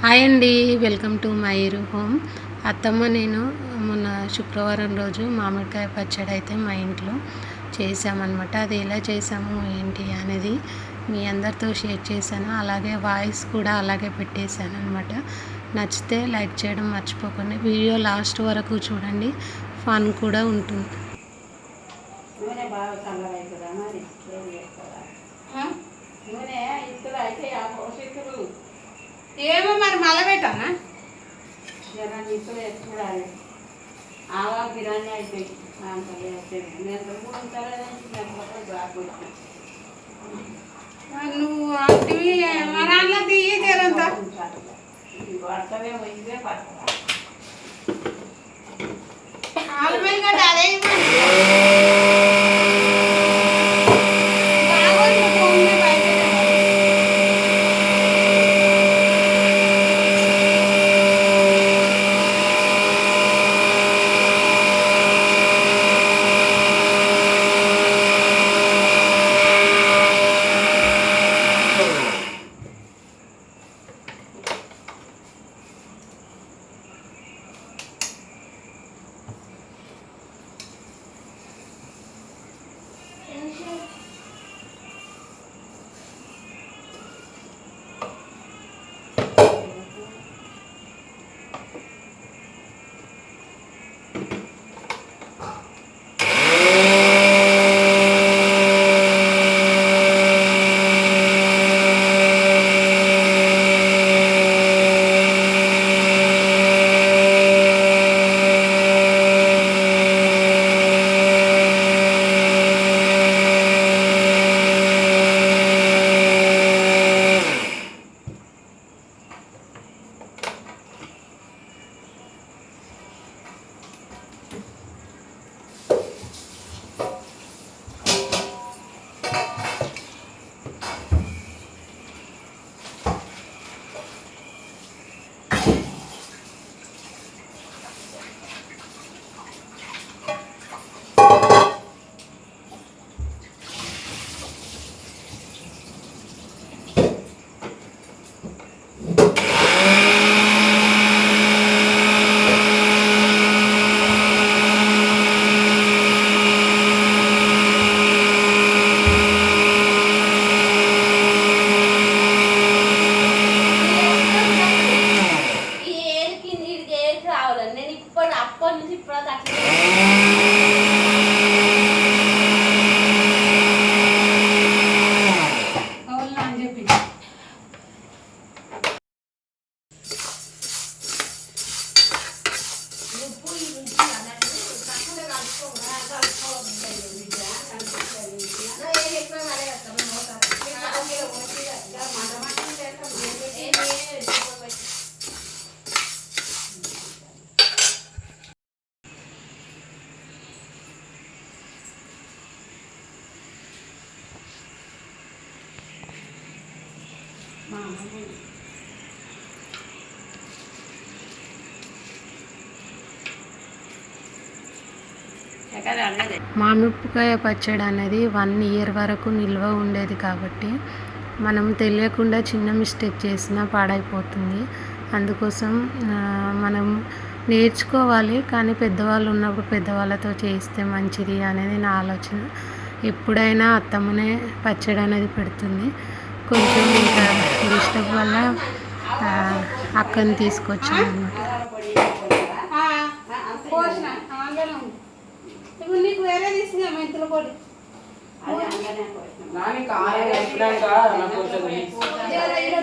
Hi అండి welcome to మైరు home అత్తమ్మ నేను మొన్న శుక్రవారం రోజు మామిడికాయ పచ్చడి అయితే మా ఇంట్లో చేసామన్నమాట అది ఎలా చేసాము ఏంటి అనేది మీ అందరితో షేర్ చేశాను. అలాగే వాయిస్ కూడా అలాగే పెట్టేశాను అనమాట నచ్చితే లైక్ చేయడం మర్చిపోకండి. వీడియో లాస్ట్ వరకు చూడండి ఫన్ కూడా ఉంటుంది. నూనె ఏమో మరి మళ్ళీ పెట్టానా జర ఇస్తులు వేసుకోవాలి ఆవా బిర్యానీ అయిపోయి అంత వేసేది నేను కూడా ఉంటారని నేను రాకొచ్చాను మరి నువ్వు అంటివి మరి అన్న తీయి తీరంతా పడతావేమో ఇవే పడతా ఆలుమల్ గడ్డ అదే మామిడికాయ పచ్చడి అనేది వన్ ఇయర్ వరకు నిల్వ ఉండేది కాబట్టి మనం తెలియకుండా చిన్న మిస్టేక్ చేసినా పాడైపోతుంది. అందుకోసం మనం నేర్చుకోవాలి కానీ పెద్దవాళ్ళు ఉన్నప్పుడు పెద్దవాళ్ళతో చేయిస్తే మంచిది అనేది నా ఆలోచన. ఎప్పుడైనా అత్తమ్మనే పచ్చడి అనేది పెడుతుంది. కొంచెం ఇంకా డిస్టర్బ్ వల్ల అక్కని తీసుకొచ్చాను అనమాట పోసిన అందులో ఉంది. ఇప్పుడు నీకు వేరే తీసుకున్నా మెంతుల పొడి.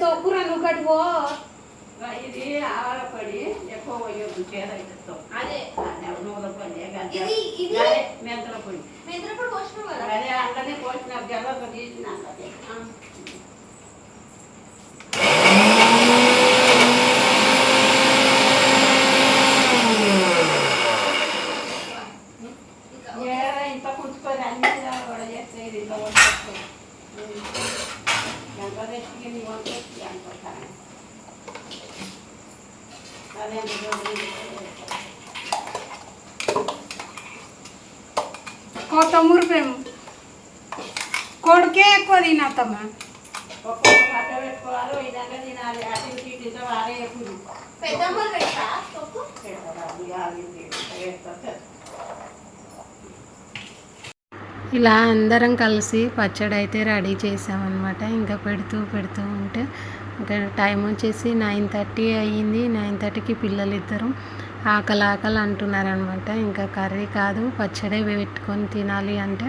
తొక్కురా నువ్వు కట్టుకో ఇది ఆవాల పొడి ఎక్కువ అదే. నూనె పొడి మెంతుల పొడి. పోసినావు కదా. అదే అందులోనే పోసిన జల్లతో తీసినాక అదే ఏడ ఇంత కుంచుకొని అన్ని కూడా చేస్తే ఇది ఇంత వండుకోవచ్చు ఎంత తెచ్చి నీ వంట అనుకుంటాను అదే కొత్తమూరు ప్రేమ కొడుకే ఎక్కువ తినత్తమ్మ ఒక్కొక్క పట్ట పెట్టుకోవాలి ఇదంతా తినాలి అటు ఇటు ఇటు ఇంత వారే ఎప్పుడు పెద్దమ్మలు పెడతా తొక్కు పెడతారా ఇక అది ఇది పెడతా ఇలా అందరం కలిసి పచ్చడి అయితే రెడీ చేసామన్నమాట. ఇంకా పెడుతూ పెడుతూ ఉంటే ఇంకా టైం వచ్చేసి నైన్ థర్టీ అయ్యింది. నైన్ థర్టీకి పిల్లలు ఇద్దరు ఆకలి ఆకలి అంటున్నారనమాట ఇంకా కర్రీ కాదు పచ్చడే పెట్టుకొని తినాలి అంటే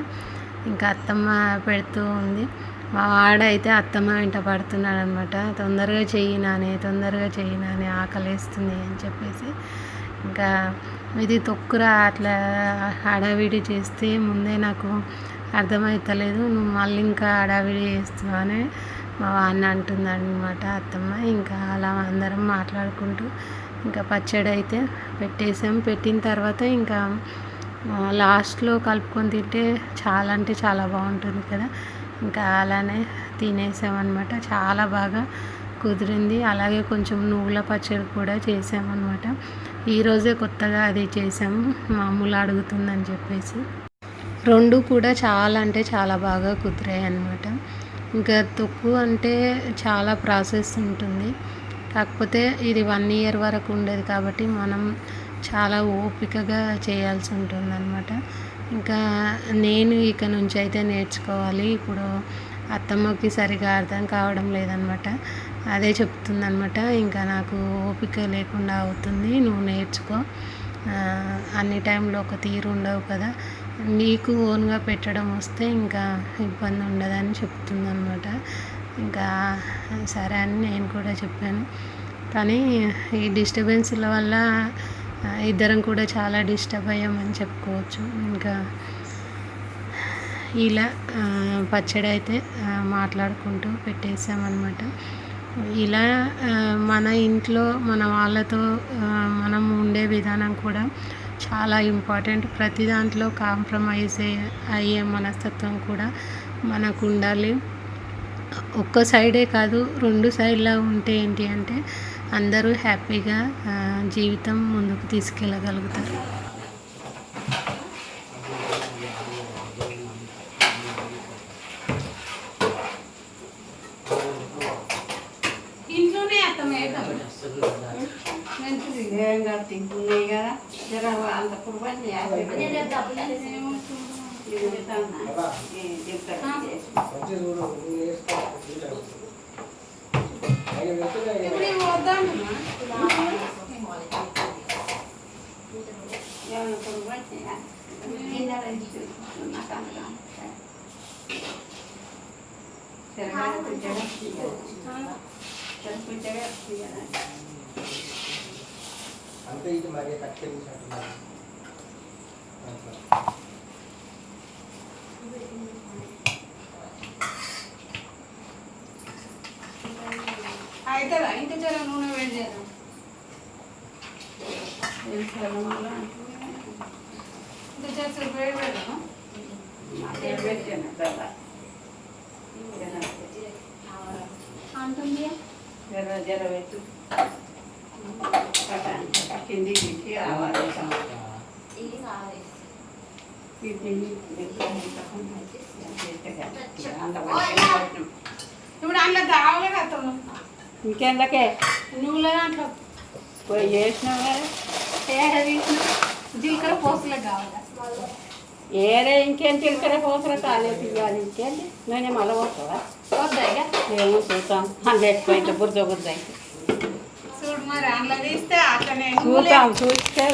ఇంకా అత్తమ్మ పెడుతూ ఉంది. మా వాడైతే అత్తమ్మ వెంట పడుతున్నాడు అనమాట తొందరగా చెయ్యి నానే తొందరగా చెయ్యి నానే ఆకలేస్తుంది అని చెప్పేసి. ఇంకా ఇది తొక్కురా అట్లా హడావిడి చేస్తే ముందే నాకు అర్థమవుతలేదు నువ్వు మళ్ళీ ఇంకా హడావిడి చేస్తున్నావు అని మా వాడిని అంటుందనమాట అత్తమ్మ ఇంకా అలా అందరం మాట్లాడుకుంటూ ఇంకా పచ్చడి అయితే పెట్టేసాం. పెట్టిన తర్వాత ఇంకా లాస్ట్లో కలుపుకొని తింటే చాలా అంటే చాలా బాగుంటుంది కదా. ఇంకా అలానే తినేసామన్నమాట. చాలా బాగా కుదిరింది. అలాగే కొంచెం నువ్వుల పచ్చడి కూడా చేసామన్నమాట ఈరోజే కొత్తగా అది చేసాము మామూలు అడుగుతుందని చెప్పేసి. రెండు కూడా చాలా అంటే చాలా బాగా కుదిరాయి అన్నమాట. ఇంకా తొక్కు అంటే చాలా ప్రాసెస్ ఉంటుంది. కాకపోతే ఇది వన్ ఇయర్ వరకు ఉండేది కాబట్టి మనం చాలా ఓపికగా చేయాల్సి ఉంటుంది అనమాట ఇంకా నేను ఇక నుంచి అయితే నేర్చుకోవాలి. ఇప్పుడు అత్తమ్మకి సరిగా అర్థం కావడం లేదనమాట అదే చెప్తుందనమాట ఇంకా నాకు ఓపిక లేకుండా అవుతుంది నువ్వు నేర్చుకో. అన్ని టైంలో ఒక తీరు ఉండవు కదా. నీకు ఓన్గా పెట్టడం వస్తే ఇంకా ఇబ్బంది ఉండదని చెప్తుందనమాట ఇంకా సరే అని నేను కూడా చెప్పాను. కానీ ఈ డిస్టర్బెన్స్ల వల్ల ఇద్దరం కూడా చాలా డిస్టర్బ్ అయ్యామని చెప్పుకోవచ్చు. ఇంకా ఇలా పచ్చడి అయితే మాట్లాడుకుంటూ పెట్టేసామన్నమాట ఇలా మన ఇంట్లో మన వాళ్ళతో మనం ఉండే విధానం కూడా చాలా ఇంపార్టెంట్. ప్రతి దాంట్లో కాంప్రమైజ్ అయ్యే- అయ్యే మనస్తత్వం కూడా మనకు ఉండాలి. ఒక్క సైడే కాదు రెండు సైడ్లా ఉంటే ఏంటి అంటే అందరూ హ్యాపీగా జీవితం ముందుకు తీసుకెళ్ళగలుగుతారు ఇంట్లోనే అత్తమ్మ వేద్దాం మంచిది ఏం కాదు తింటున్నాయి కదా జర అంత కుర్బాన్ని నేను రేపు డబ్బులు వేసి ఇప్పుడు ఇవి వద్దామమ్మా అంతే ఇది మరీ కట్టేసినట్టున్నారు అవుతుందా జర నూనె వేడి చేద్దాం. ఇంకా చేసి వేడి పెడదాం అంటుంది. జర జర పెట్టు కింది దిక్కి రావాలి ఇది కావాలి ఇప్పుడు అందులో కావాలి అత్తమ్మ ఇంకెందుకే? నువ్వుల దాంట్లో పోయి చేసినావు కదా. జీలకర్ర పోసలే కావాలి ఏరే ఇంకేం చిలకర పోసర కాలే పియ్యాలి. ఇంకేంటి? నేనే మళ్ళీ పోతావా? వద్దా ఇక ఏమో చూద్దాం. అందులో ఎక్కువ అయితే బురద బురద అయితే. చూడు మరి అందులో తీస్తే అట్లనే చూద్దాం చూస్తే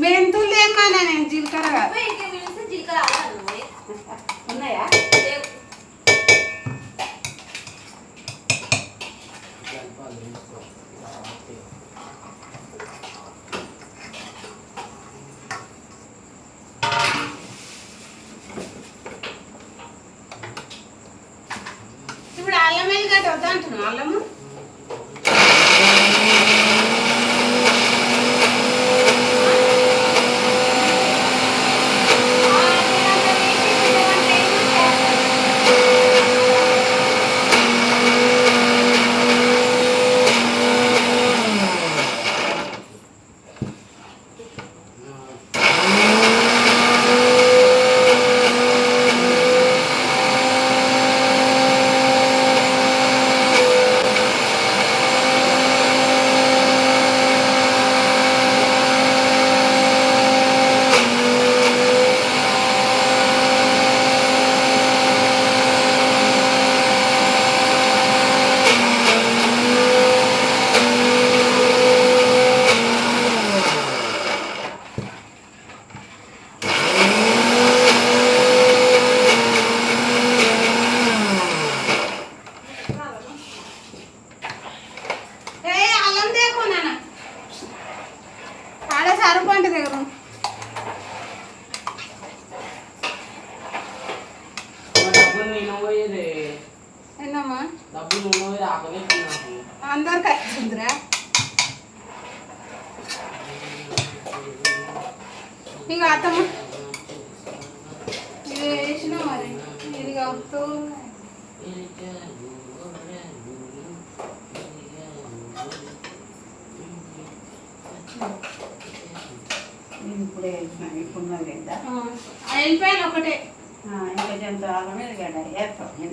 మెంతులు ఏమన్నా నేను జీలకర్ర కాదు. జీలకర్ర. ఉన్నాయా. ఇప్పుడు అల్లం వెల్లిగడ్డ వద్దంటున్నావు అల్లము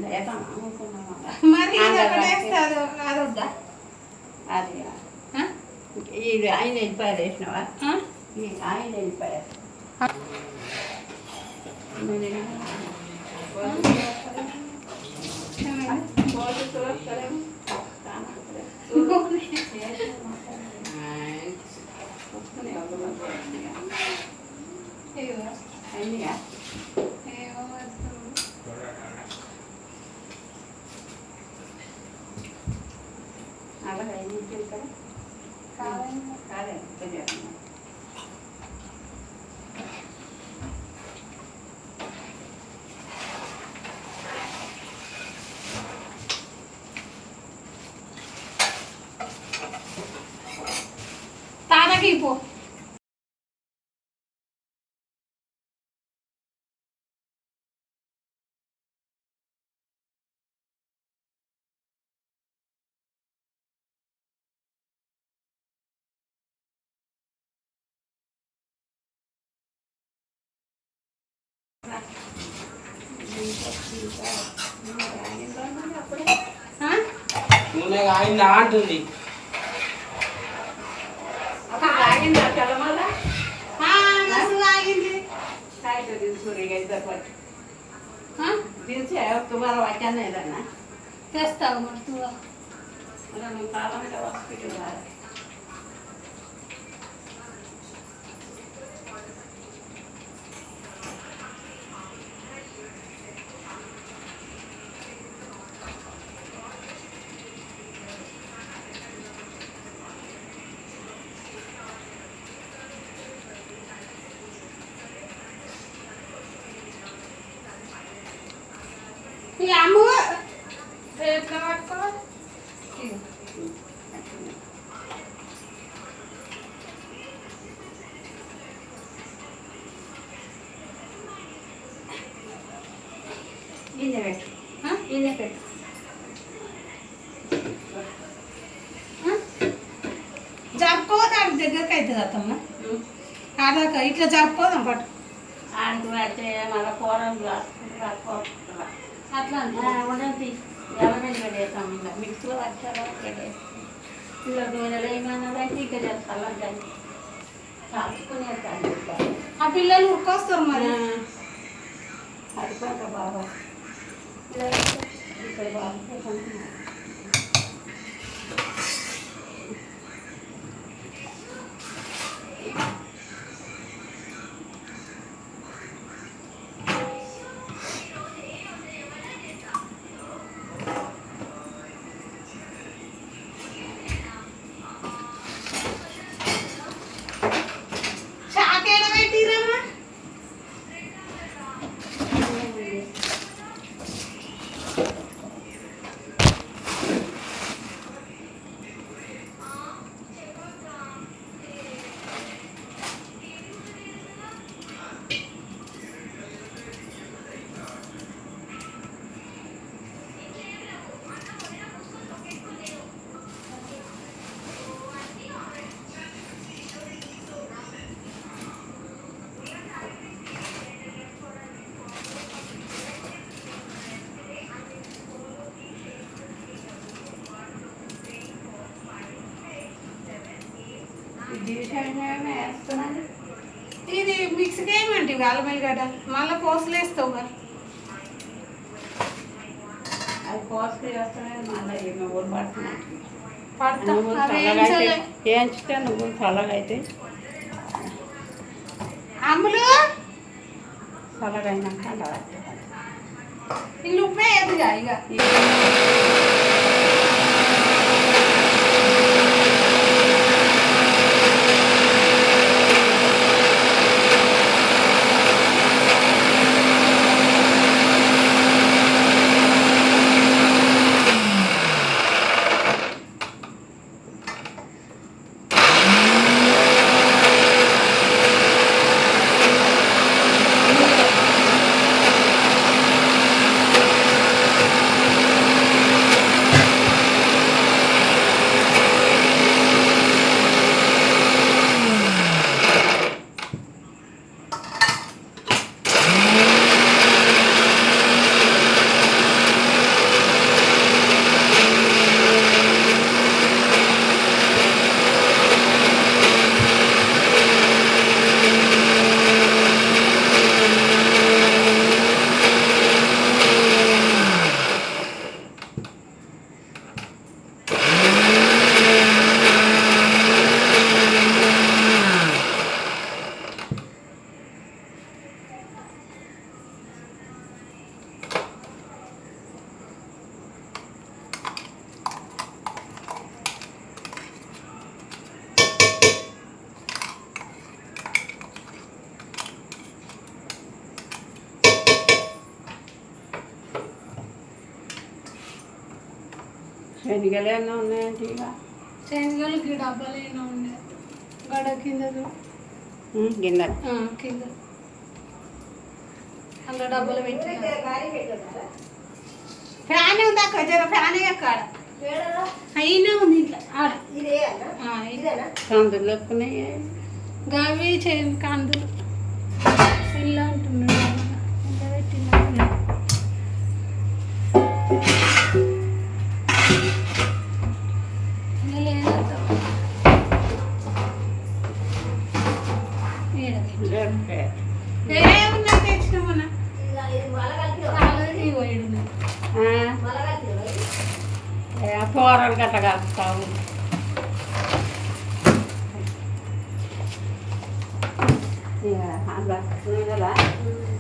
వేస్తాం అనుకున్నాం మరి ఇది ఒకటే వేస్తే అది అది వద్దా? అది? ఇది ఆయన వెళ్ళిపోయారు వేసినావా ఆయన వెళ్ళిపోయారు. వస్తారేమో వస్తున్నాయి ఒక అలాగే కావాలి. కాదే కొంచెం తాతకి పో ఆ? నూనె ఆగింది అంటుంది అక్కడ ఆగింది ఆ తెల్లమల్ల ఆ, మస్తు ఆగింది సాయితో దిల్సూరిగా ఇద్దరు పట్టి ఆ? దిల్సే తుమారో వచ్చాను ఏదన్నా తెస్తావు మరి హాస్పిటల్ గిన్నె పెట్టు ఆ? జరుపుకోవద్దు ఆడ దగ్గరికి అవుతుంది అత్తమ్మ. ఆడదాకా ఇట్లా జరుపుకోదాం పట్టు ఆడికి పెడితే మళ్ళీ కూరలు అట్లా అంటే ఉండండి ఎవరైనా పెట్టేస్తాం ఇంకా? మిక్స్లో వచ్చారో పెట్టేస్తాం. ఇలా నూనెలో ఏమైనా అయితే ఇక చేస్తాను దాన్ని కాల్చుకునేస్తాను ఆ పిల్లలు ఉరికొస్తారు మరి. అది కొంత బాగా ఇలా ఇక్కడ బాగా కొంచెం జీవితంగానే వేస్తున్నాను ఇది మిక్స్కి ఏమంటే అల్లం ఎల్లిగడ్డ మళ్ళీ పోసులు వేస్తావు కదా అది పోసుకు వేస్తున్నాను మళ్ళీ ఏమో ఊరు పడుతున్నాను పడతా. నువ్వులు అవి ఏం చల్లగా అయితే చేయలే. వేయించితే నువ్వులు చల్లగా అయితే అమ్ములు? చల్లగా అయినాక అలా ఇల్లు ఉప్పే ఎదుగా ఇక శనగలు ఏమన్నా ఉన్నాయంటే ఇక? శనగలకి డబ్బాలు ఏమైనా ఉండే? గడ కింద ఆ, కింద అలా డబ్బాలు పెట్టి ఫ్యాన్ ఉంది అక్క జర ఫ్యాన్ అక్కడ అయినా ఉంది ఇట్లా. ఆడ. కందులు గవి చేయను కందులు. ఇల్లు అంటున్నాడు ఈడున్నాయి. ఆ, ఏ, కూరలు గట్ట కలుపుతావు ఇక అందులో నూనెలో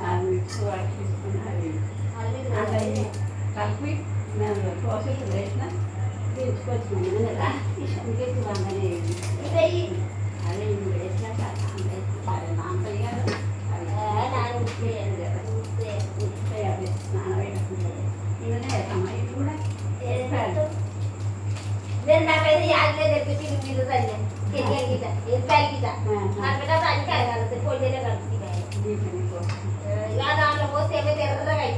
ఆ మిక్స్ పట్టించుకుని అది అందులో ఇది కలిపి నేను కోసి వేసిన తీసుకొచ్చిన నూనెలో ఈ శనగకి వందనే అదే ఇది टाकायचं आजल्या द्यायचं तिने दिलं चाललं ते गेलीचा हे बॅगीचा मार्केटात आणि काय झालं ते फोडलेलं घालते काय याद आलं हो सेवे तेरा काय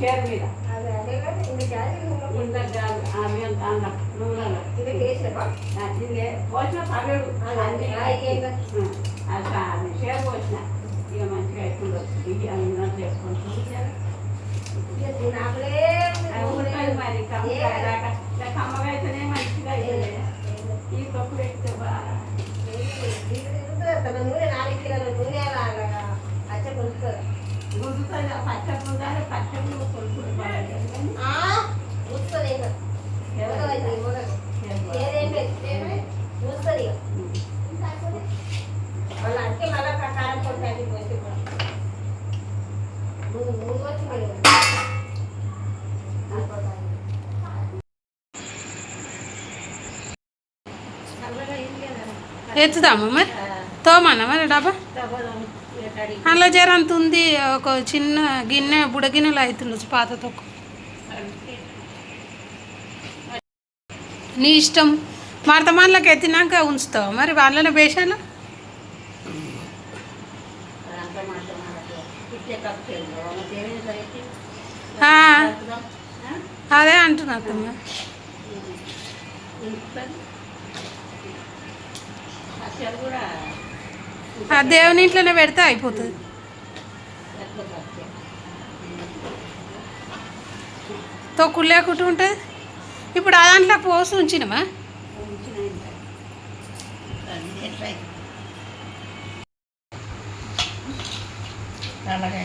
ఆ చీర మీద అదే అదే కదా ఇంకా జాలి ఇంత కాదు ఆ మెంత అన్న నూనెలో ఇది చేసిన బాగా ఆ, ఇల్లే పోసిన పగడు అదే, అన్ని ఆ, ఏం కాదు. అది అది చీర పోసిన ఇక మంచిగా ఎక్కువ ఇవి అన్నీ చేసుకొని చూసారు నాకులే ఉంటుంది మరి కమ్మగా దాకా కమ్మగా అయితేనే మంచిగా అవుతుంది ఈ తప్పు పెడితే బాగా తన నూనె నాలుగు కిలోల నూనె లాగా అచ్చ కొలుస్తారు గుంజుతుంది పచ్చడి ఉండాలి పచ్చడి కొలుపుడు బాగా చూస్తుంది ఇంకా ఏదేం లేదు చూస్తుంది ఇక వాళ్ళ అంటే మళ్ళీ ప్రకారం కొట్టాలి పోతే నువ్వు మూడు వచ్చి ఎత్తుదాము మరి? తోమన్నా మరి డబ్బా? అందులో జర అంత ఉంది ఒక చిన్న గిన్నె బుడగిన్నెలు అవుతుండొచ్చు పాత తొక్కు. నీ ఇష్టం. మరతమాన్లకు ఎత్తినాక ఉంచుతావు మరి? వాళ్ళని బేషాలు అదే అంటున్నా అత్తమ్మ. ఆ దేవుని ఇంట్లోనే పెడితే అయిపోతుంది. తొక్కులు లేకుండా ఉంటుంది. ఇప్పుడు ఆ దాంట్లో పోసి ఉంచినమా? ఉంచిన అలాగే